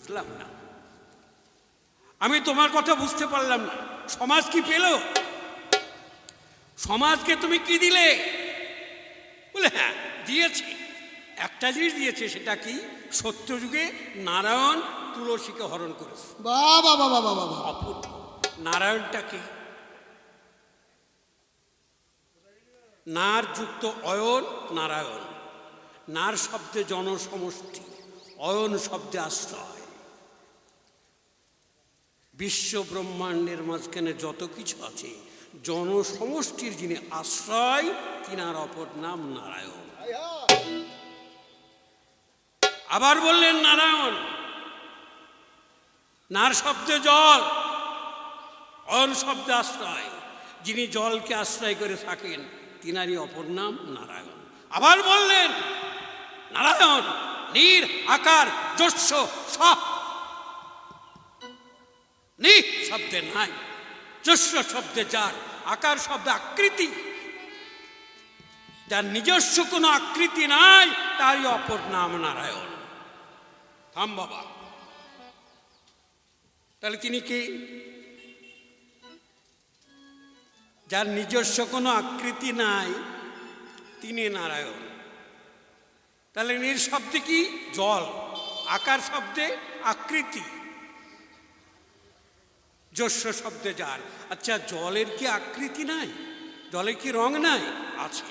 বুঝলাম না। আমি তোমার কথা বুঝতে পারলাম না। সমাজ কি পেল? সমাজকে তুমি কি দিলে? বলে হ্যাঁ দিয়েছে। একটা জিনিস দিয়েছে সেটা কি? সত্যযুগে নারায়ণ তুলসীকে হরণ করেছে। বাবা বাবা বাবা বাবা। অপূর্ব। নারায়ণটা কি? নার যুক্ত অয়ন নারায়ণ। নার শব্দে জনসমষ্টি অয়ন শব্দে আশ্রয়। বিশ্ব ব্রহ্মাণ্ডের মাঝখানে যত কিছু আছে, জনসমষ্টির যিনি আশ্রয়, তিনার অপর নাম নারায়ণ। আবার বললেন, নারায়ণ, নার শব্দে জল অয়ন শব্দে আশ্রয়। যিনি জলকে আশ্রয় করে থাকেন, তিনারই অপর নাম নারায়ণ। আবার বললেন, নারায়ণ নীর আকার যস্য সব নি, শব্দে নাই। যস্য শব্দে যার, আকার শব্দে আকৃতি। যার নিজস্ব কোনো আকৃতি নাই, তারই অপর নাম নারায়ণ। থাম বাবা। তাহলে তিনি কি? যার নিজস্ব কোনো আকৃতি নাই, তিনি নারায়ণ। তাহলে নির শব্দে কি? জল। আকার শব্দে আকৃতি। যস্য শব্দে যার। আচ্ছা জলের কি আকৃতি নাই? জলের কি রং নাই? আছে।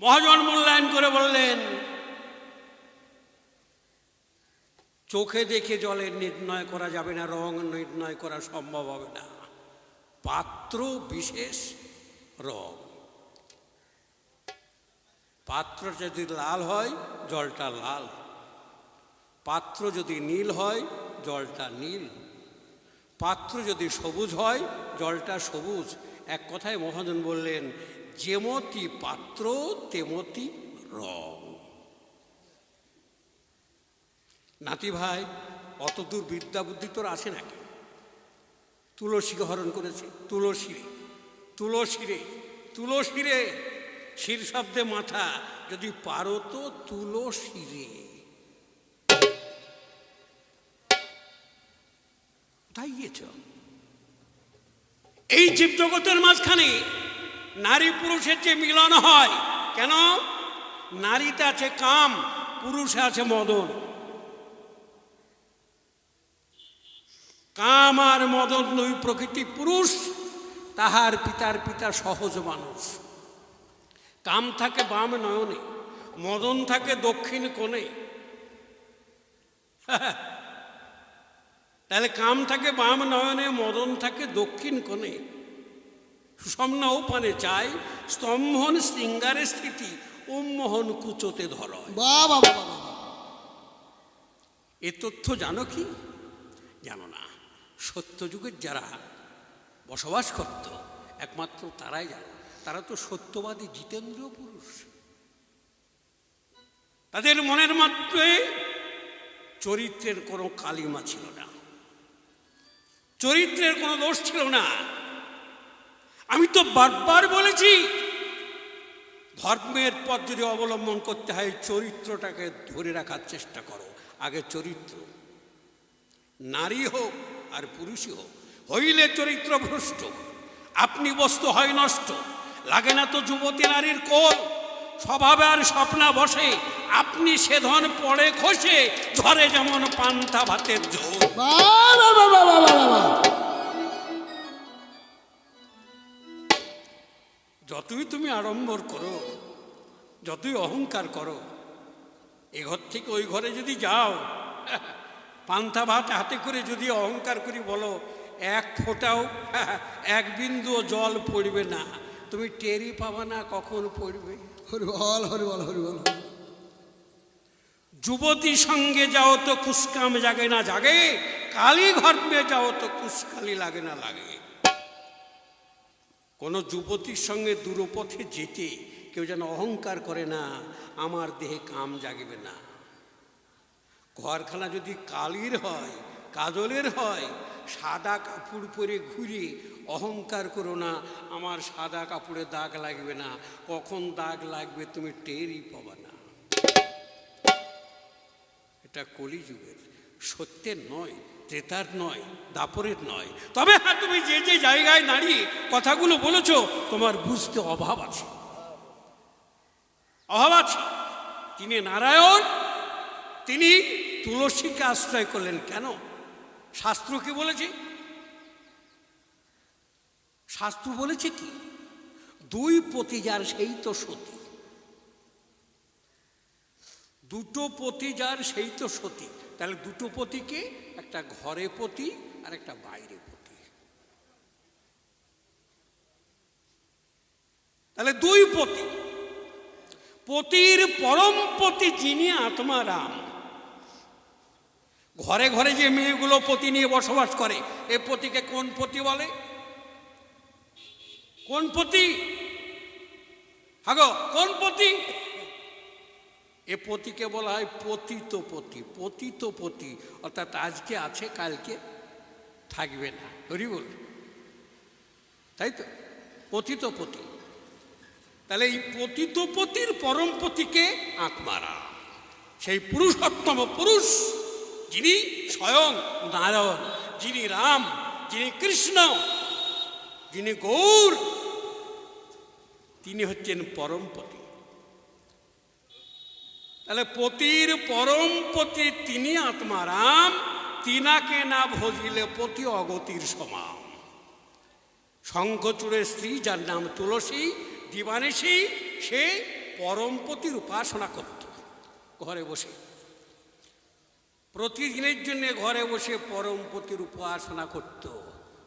মহাজন মূল্যায়ন করে বললেন, চোখে দেখে জলের নির্ণয় করা যাবে না, রং নির্ণয় করা সম্ভব হবে না। পাত্র বিশেষ রং। পাত্র যদি লাল হয়, জলটা লাল। পাত্র যদি নীল হয় জলটা নীল। পাত্র যদি সবুজ হয়, জলটা সবুজ। এক কথায় মহাজন বললেন, যেমতি পাত্র, তেমতি রং। নাতি ভাই, অত দূর বিদ্যা বুদ্ধি তোর আসে নাকি? তুলসীকে হরণ করেছে, তুলসী তুলসী রে তুলসী রে। শির শব্দে মাথা, যদি পারো তো তুলসী গিয়েছ? এই জীবজগতের মাঝখানে নারী পুরুষের যে মিলন হয়, কেন? নারীতে আছে কাম, পুরুষে আছে মদন। কাম আর মদন দুই প্রকৃতি পুরুষ, তাহার পিতার পিতা সহজ মানুষ। কাম থাকে বাম নয়নে, মদন থাকে দক্ষিণ কোণে। তাহলে কাম থাকে বাম নয়নে মদন থাকে দক্ষিণ কোণে। সুষমনা পানে চাই স্তম্ভন শৃঙ্গারের স্থিতি উম্মোহন কুচোতে বাবা বাবা এ তথ্য জানো কি? জানো না। সত্যযুগের যারা বসবাস করত একমাত্র তারাই জানো। তারা তো সত্যবাদী জিতেন্দ্র পুরুষ। তাদের মনের মাত্রে চরিত্রের কোনো কালিমা ছিল না। চরিত্রের কোনো দোষ ছিল না। আমি তো বারবার বলেছি, ধর্মের পথ যদি অবলম্বন করতে হয়, চরিত্রটাকে ধরে রাখার চেষ্টা করো। আগে চরিত্র। নারী হোক আর পুরুষই হোক, হইলে চরিত্র ভ্রষ্ট। আপনি বস্তু হয় নষ্ট। লাগে না তো যুবতী নারীর কোল। স্বভাবে আর স্বপ্না বসে। আপনি সে ধন পড়ে খসে ধরে যেমন পান্তা ভাতের ঝোল। যতই তুমি আড়ম্বর করো যতই অহংকার করো এ ঘর থেকে ওই ঘরে যদি যাও পান্থা ভাত হাতে করে যদি অহংকার করি বলো এক ফোঁটাও এক বিন্দুও জল পড়বে না। তুমি টেরি পাবা না কখন পড়বে। যুবতী সঙ্গে যাও তো কুসকাম জাগে না জাগে, কালী ঘরবে যাও তো কুসকালি লাগে না লাগে। কোনো যুবতীর সঙ্গে দূরপথে যেতে কেউ যেন অহংকার করে না, আমার দেহে কাম জাগবে না। ঘরখানা যদি কালির হয় কাজলের হয়, সাদা কাপড় পরে ঘুরে অহংকার করো না, আমার সাদা কাপড়ে দাগ লাগবে না, কখন দাগ লাগবে তুমি টেরই পাবা না। এটা কলিযুগের, সত্যের নয়, ত্রেতার নয়, দাপরের নয়। তবে হ্যাঁ তুমি যে যে জায়গায় দাঁড়িয়ে কথাগুলো বলেছ, তোমার বুঝতে অভাব আছে। অভাব আছে। তিনি নারায়ণ, তিনি তুলসীকে আশ্রয় করলেন কেন? শাস্ত্র কি বলেছে? শাস্ত্র বলেছে কি? দুই পতি যার সেই তো সতী। দুটো পতি যার সেই তো সতী। তাহলে দুটো পতিকে একটা ঘরে পতি আর একটা বাইরে পতি। তাহলে দুই পতি। পতির পরম পতি যিনি আত্মারাম ঘরে ঘরে যে মেয়েগুলো পতি নিয়ে বসবাস করে, এ পতিকে কোন পতি বলে? কোন পতি? হাগো, কোন পতি? এ পতিকে বলা হয় পতিত পতি পতিত পতি। অর্থাৎ আজকে আছে, কালকে থাকবে না। হরি বল। তাই তো? পতিত পতি। তাহলে এই পতিত পতির পরম পতিকে আত্মারা সেই পুরুষোত্তম পুরুষ যিনি স্বয়ং নারায়ণ, যিনি রাম, যিনি কৃষ্ণ, যিনি গৌর, তিনি হচ্ছেন পরমপতি। তাহলে পতির পরমপতি তিনি আত্মারাম তিনাকে না ভজিলে পতি অগতির সমান। শঙ্খচূড়ের স্ত্রী যার নাম তুলসী, দিবানেশী, সে পরমপতির উপাসনা করত। ঘরে বসে প্রতিদিনের জন্য ঘরে বসে পরম পরমপতির উপাসনা করত।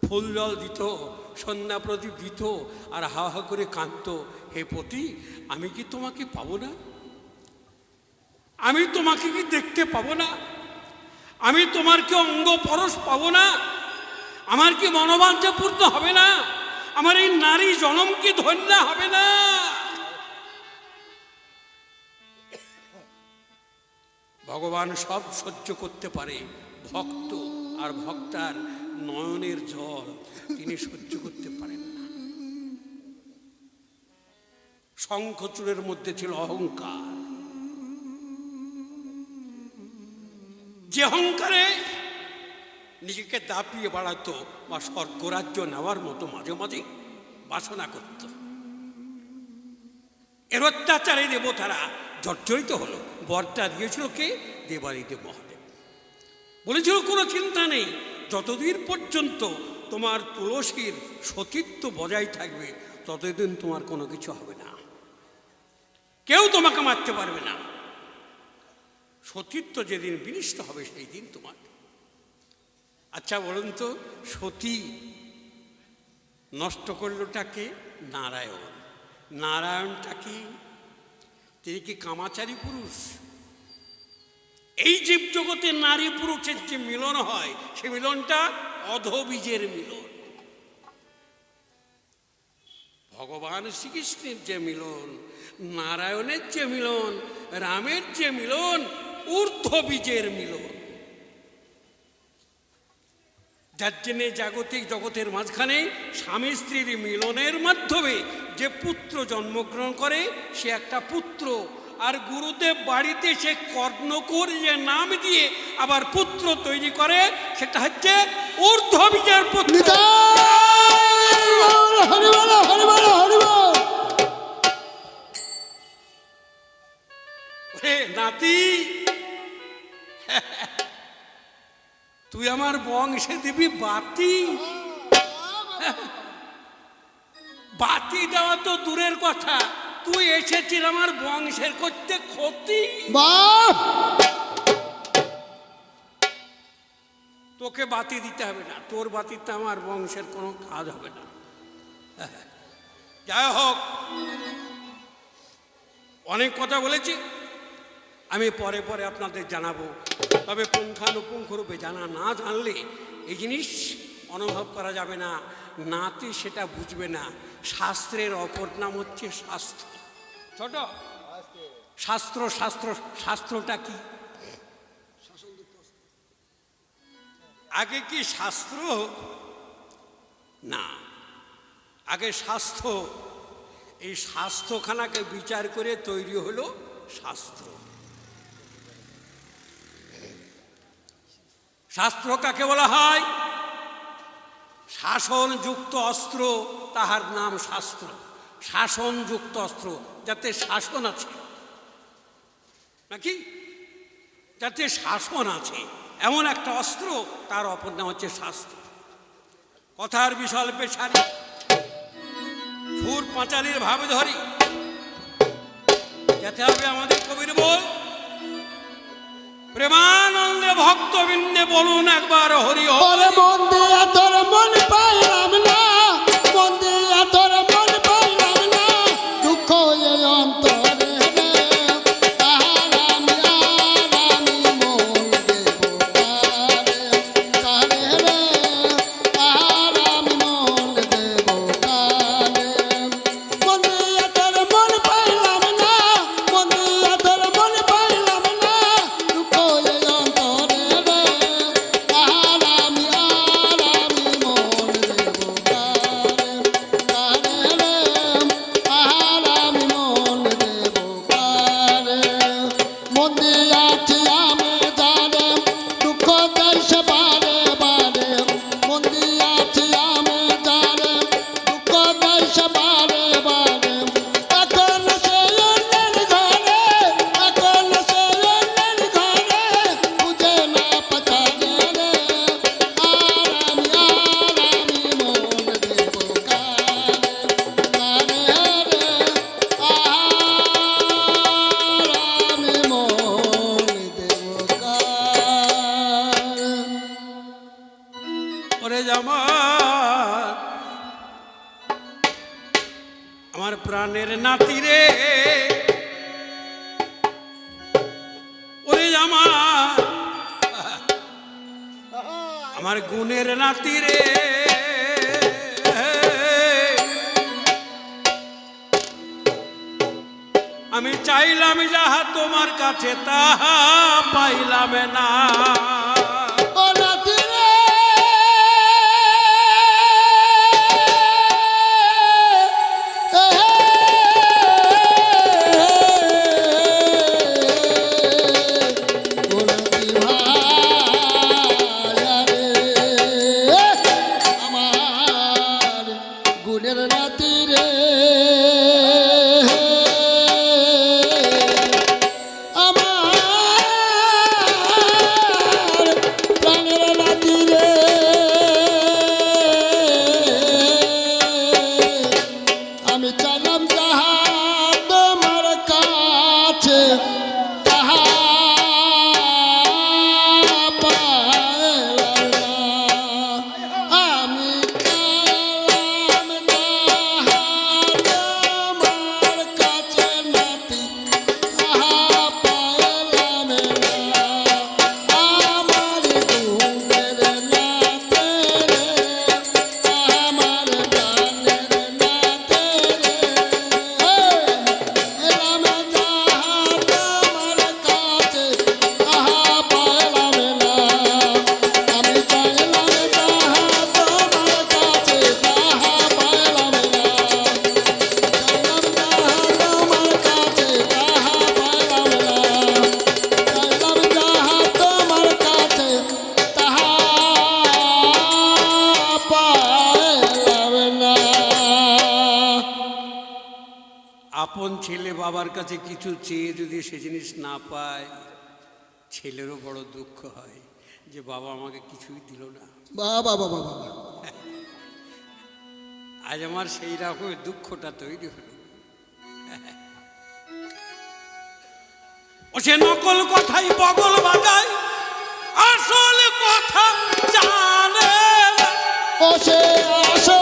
ফুল জল দিত, সন্ধ্যা প্রদীপ দিত, আর হা হা করে কাঁদত। হে পতি, আমি কি তোমাকে পাবো না? আমি তোমাকে কি দেখতে পাবো না? আমি তোমার কি অঙ্গ পরশ পাবো না? আমার কি মনোবাঞ্ছা পূর্ণ হবে না? আমার এই নারী জনম কি ধন্য হবে না? ভগবান সব সহ্য করতে পারে। ভক্ত আর ভক্তার নয়নের জল তিনি সহ্য করতে পারেন না। শঙ্খচূড়ের মধ্যে ছিল অহংকার। যে অহংকারে নিজেকে দাপিয়ে বাড়াতো বা স্বর্গরাজ্য নেওয়ার মতো মাঝে মাঝে বাসনা করত। এর অত্যাচারে দেবতারা জর্জরিত হলো। বরটা দিয়েছিল কে? দেবাদিদেব মহাদেব। বলেছিল, কোনো চিন্তা নেই, যতদিন পর্যন্ত তোমার তুলসীর সতীত্ব বজায় থাকবে, ততদিন তোমার কোনো কিছু হবে না। কেউ তোমাকে মারতে পারবে না। সতীত্ব যেদিন বিনিষ্ট হবে, সেই দিন তোমার। আচ্ছা বলুন তো, সতী নষ্ট করলোটাকে নারায়ণ। নারায়ণটা কি তিনি কি কামাচারী পুরুষ? এই জীব জগতে নারী পুরুষের যে মিলন হয়, সে মিলনটা অধবীজের মিলন। ভগবান শ্রীকৃষ্ণের যে মিলন, নারায়ণের যে মিলন, রামের যে মিলন ঊর্ধ্ব বীজের মিলন। যার জন্যে জাগতিক জগতের মাঝখানে স্বামী স্ত্রীর মিলনের মাধ্যমে যে পুত্র জন্মগ্রহণ করে সে একটা পুত্র। আর গুরুদেব বাড়িতে সে কর্ণকুর যে নাম দিয়ে আবার পুত্র তৈরি করে সেটা হচ্ছে ঊর্ধ্ব বীজের পুত্র নাতি! তুই আমার বংশে দিবি বাতি। বাতি দেওয়া তো দূরের কথা। তুই এসেছিস আমার বংশের করতে ক্ষতি? তোকে বাতি দিতে হবে না। তোর বাতিতে আমার বংশের কোনো কাজ হবে না। যাই হোক অনেক কথা বলেছি। আমি পরে পরে আপনাদের জানাব। তবে পুঙ্খানুপুঙ্খরূপে জানা না জানলে এই জিনিস অনুভব করা যাবে না। নাতি সেটা বুঝবে না। শাস্ত্রের অপর নাম হচ্ছে শাস্ত্র। ছোট। শাস্ত্র শাস্ত্র শাস্ত্রটা কি? আগে কি শাস্ত্র? না। আগে স্বাস্থ্য এই স্বাস্থ্যখানাকে বিচার করে তৈরি হলো শাস্ত্র। শাস্ত্র কাকে বলা হয়? শাসনযুক্ত অস্ত্র, তাহার নাম শাস্ত্র। শাসনযুক্ত অস্ত্র, যাতে শাসন আছে। নাকি? যাতে শাসন আছে। এমন একটা অস্ত্র, তার অপর নাম হচ্ছে শাস্ত্র। কথার বিশাল পেশারি। সুর পাঁচালির ভাবে ধরি। যাতে হবে আমাদের কবির বল। প্রেমানন্দে ভক্তবৃন্দে বলুন একবার হরি হরে। মন্দির তোর মন পায়। আমার গুণের নাতি রে। আমি চাইলাম যাহা তোমার কাছে তাহা পাইলাম না। বোন ছেলে বাবার কাছে কিছু চেয়ে যদি সে জিনিস না পায় ছেলেরও বড় দুঃখ হয় যে বাবা আমাকে কিছুই দিল না। বাবা বাবা বাবা আজ আমার সেই রকম দুঃখটা তৈরি হল। ও সে নকল কথাই বগল বাজায় আসল কথা জানে ও সে আসল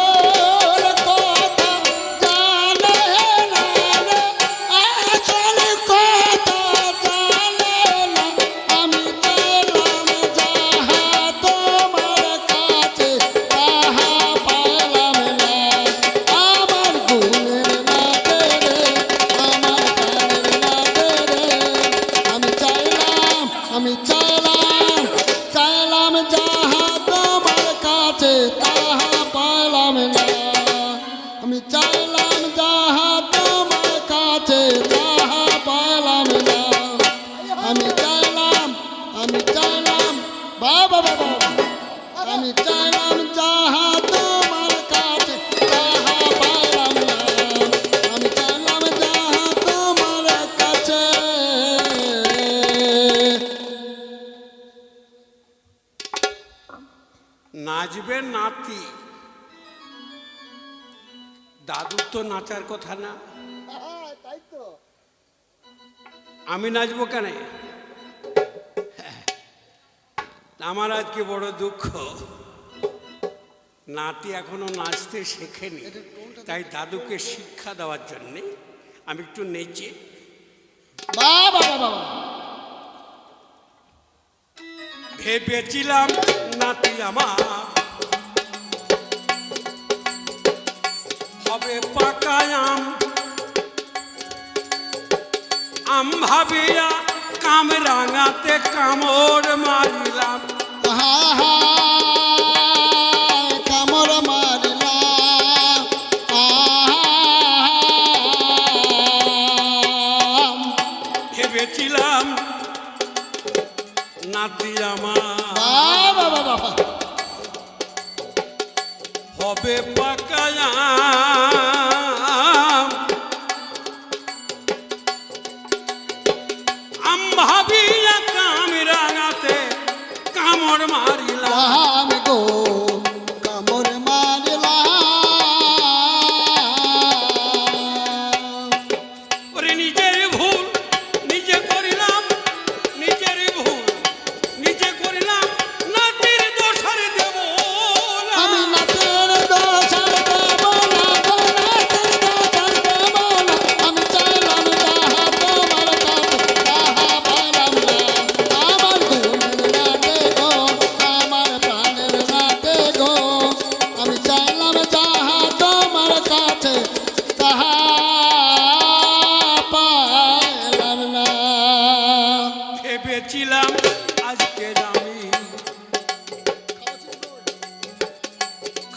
কথা না। আমি নাচবো কেন? আমার আজকে বড় দুঃখ। নাতি এখনও নাচতে শেখেনি। তাই দাদুকে শিক্ষা দেওয়ার জন্যে আমি একটু নেচে। ভেবেছিলাম নাতি আমার হবে পাকায়াম আম। ভাবিয়া কামরাঙাতে কামড় মারিলাম। হা হা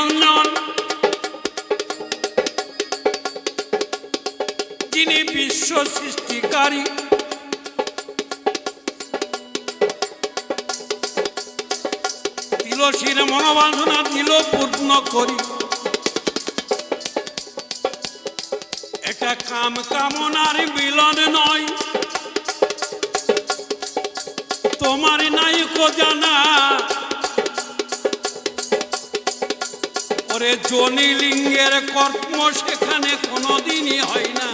নন্দন যিনি বিশ্ব সৃষ্টিকারী। তুলসীর মনোবাঞ্ছনা দিল পূর্ণ করি। এটা কাম কামনার মিলন নয়। তোমার নাই কো জানা করে জনি লিঙ্গের কর্ম সেখানে কোনোদিনই হয় না।